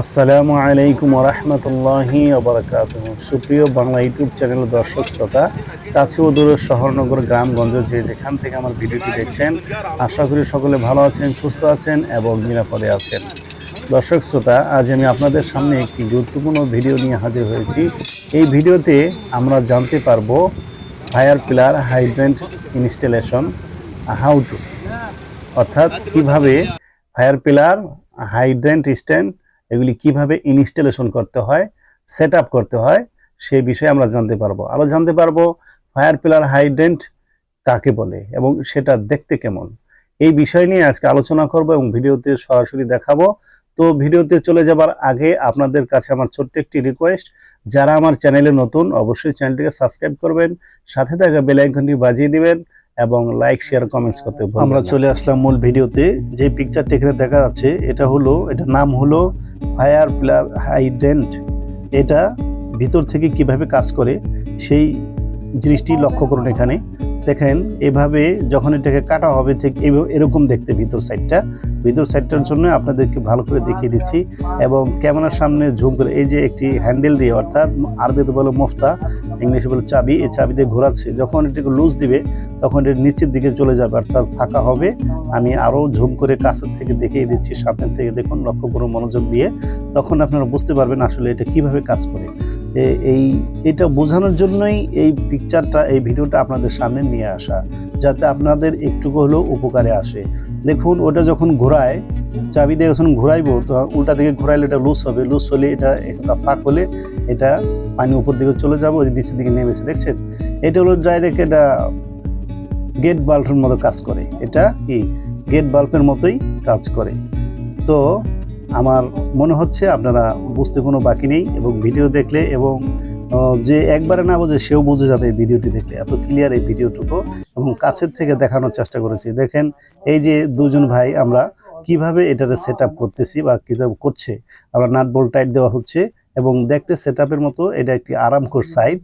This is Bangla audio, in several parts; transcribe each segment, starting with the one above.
আসসালামু আলাইকুম রহমতুল্লাহি ওবরাকাত সুপ্রিয় বাংলা ইউটিউব চ্যানেল দর্শক শ্রোতা, কাছে ও দূরের শহরনগর গ্রামগঞ্জ যে যেখান থেকে আমার ভিডিওটি দেখছেন, আশা করি সকলে ভালো আছেন, সুস্থ আছেন এবং নিরাপদে আছেন। দর্শক শ্রোতা, আজ আমি আপনাদের সামনে একটি গুরুত্বপূর্ণ ভিডিও নিয়ে হাজির হয়েছি। এই ভিডিওতে আমরা জানতে পারব fire pillar hydrant installation how to. অর্থাৎ কীভাবে ফায়ার পিলার হাইড্রেন্ট স্ট্যান্ড এগুলি কীভাবে ইনস্টলেশন করতে হয় সেট করতে হয়, সেই বিষয়ে আমরা জানতে পারব। আরও জানতে পারব ফায়ার পিলার হাইড্রেন্ট কাকে বলে এবং সেটা দেখতে কেমন। এই বিষয় নিয়ে আজকে আলোচনা করব এবং ভিডিওতে সরাসরি দেখাবো। তো ভিডিওতে চলে যাবার আগে আপনাদের কাছে আমার ছোট্ট একটি রিকোয়েস্ট যারা আমার চ্যানেলে নতুন অবশ্যই চ্যানেলটিকে সাবস্ক্রাইব করবেন, সাথে থাকা বেল আইকনটি বাজিয়ে দিবেন এবং লাইক শেয়ার কমেন্টস করতে আমরা চলে আসলাম মূল ভিডিওতে। যে পিকচারটি এখানে দেখা যাচ্ছে এটা হলো এটা নাম হলো ফায়ার প্লার হাইডেন্ট এটা ভিতর থেকে কীভাবে কাজ করে সেই জিনিসটি লক্ষ্য করুন এখানে। দেখেন, এভাবে যখন এটাকে কাটা হবে ঠিক এরকম দেখতে ভিতর সাইডটা ভিতর সাইডটার জন্য আপনাদেরকে ভালো করে দেখিয়ে দিচ্ছি এবং ক্যামেরার সামনে ঝুম করে, এই যে একটি হ্যান্ডেল দিয়ে, অর্থাৎ আরবিতে বলে মুফতা, ইংলিশে বলে চাবি, এই চাবি দিয়ে ঘোরাচ্ছে। যখন এটাকে লুজ দিবে, তখন এটা নিচের দিকে চলে যাবে, অর্থাৎ ফাঁকা হবে। আমি আরও ঝুম করে কাছের থেকে দেখিয়ে দিচ্ছি, সামনের থেকে দেখুন, লক্ষ্য করুন মনোযোগ দিয়ে। তখন আপনারা বুঝতে পারবেন আসলে এটা কীভাবে কাজ করে। এই, এটা বোঝানোর জন্যই এই পিকচারটা এই ভিডিওটা আপনাদের সামনে নিয়ে আসা, যাতে আপনাদের একটুকু হলেও উপকারে আসে। দেখুন, ওটা যখন ঘোরায়, চাবি দিয়ে যখন ঘোরাইবো, তো উল্টা দিকে ঘোরাইলে এটা লুজ হবে। লুজ হলে এটা একটা ফাঁক হলে এটা পানি উপর দিকে চলে যাবে নিচের দিকে নেমেছে, দেখছেন? এটা হলো ডাইরেক্ট এটা গেট বাল্বের মতো কাজ করে। এটা কি? গেট বাল্বের মতোই কাজ করে। তো আমার মনে হচ্ছে আপনারা বুঝতে কোনো বাকি নেই এবং ভিডিও দেখলে এবং যে একবারে না বোঝে সেও বুঝে যাবে এই ভিডিওটি দেখলে। এত ক্লিয়ার এই ভিডিওটুকু এবং কাছের থেকে দেখানোর চেষ্টা করেছি। দেখেন, এই যে দুজন ভাই আমরা কীভাবে এটাতে সেট করতেছি বা কি করছে, আমরা নাট টাইট দেওয়া হচ্ছে এবং দেখতে সেট মতো এটা একটি আরামকোর সাইট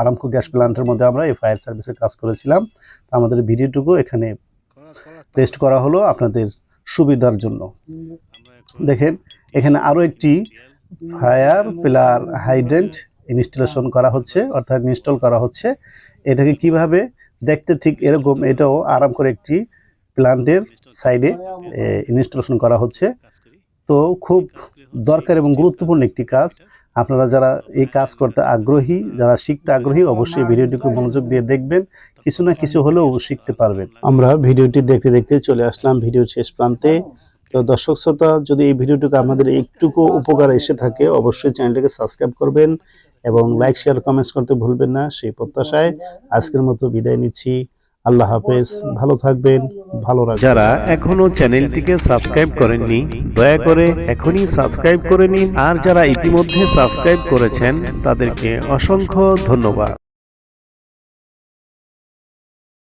আরামকো গ্যাস প্ল্যান্টের মধ্যে আমরা এই ফায়ার সার্ভিসে কাজ করেছিলাম। আমাদের ভিডিওটুকু এখানে পেস্ট করা হলো আপনাদের সুবিধার জন্য। দেখেন এখানে আরও একটি ফায়ার পিলার হাইড্রেন্ট ইনস্টলেশন করা হচ্ছে অর্থাৎ ইনস্টল করা হচ্ছে। এটাকে কীভাবে দেখতে ঠিক এরকম এটাও আরাম করে একটি প্ল্যান্টের সাইডে ইনস্টলেশন করা হচ্ছে। তো খুব দরকার এবং গুরুত্বপূর্ণ একটি কাজ আপনারা যারা এই কাজ করতে আগ্রহী যারা শিখতে আগ্রহী অবশ্যই ভিডিওটিকে মনোযোগ দিয়ে দেখবেন কিছু না কিছু হলেও শিখতে পারবেন। আমরা ভিডিওটি দেখতে দেখতে চলে আসলাম ভিডিও শেষ প্রান্তে। তো দর্শক শ্রোতা, যদি এই ভিডিওটুকু আমাদের একটুকু উপকার এসে থাকে, অবশ্যই চ্যানেলটাকে সাবস্ক্রাইব করবেন এবং লাইক, শেয়ার কমেন্টস করতে ভুলবেন না। সেই প্রত্যাশায় আজকের মতো বিদায় নিচ্ছি। আল্লাহ হাফেজ। ভালো থাকবেন, ভালো রাখবেন। যারা এখনও চ্যানেলটিকে সাবস্ক্রাইব করেননি, দয়া করে এখনই সাবস্ক্রাইব করে নিন। আর যারা ইতিমধ্যে সাবস্ক্রাইব করেছেন, তাদেরকে অসংখ্য ধন্যবাদ।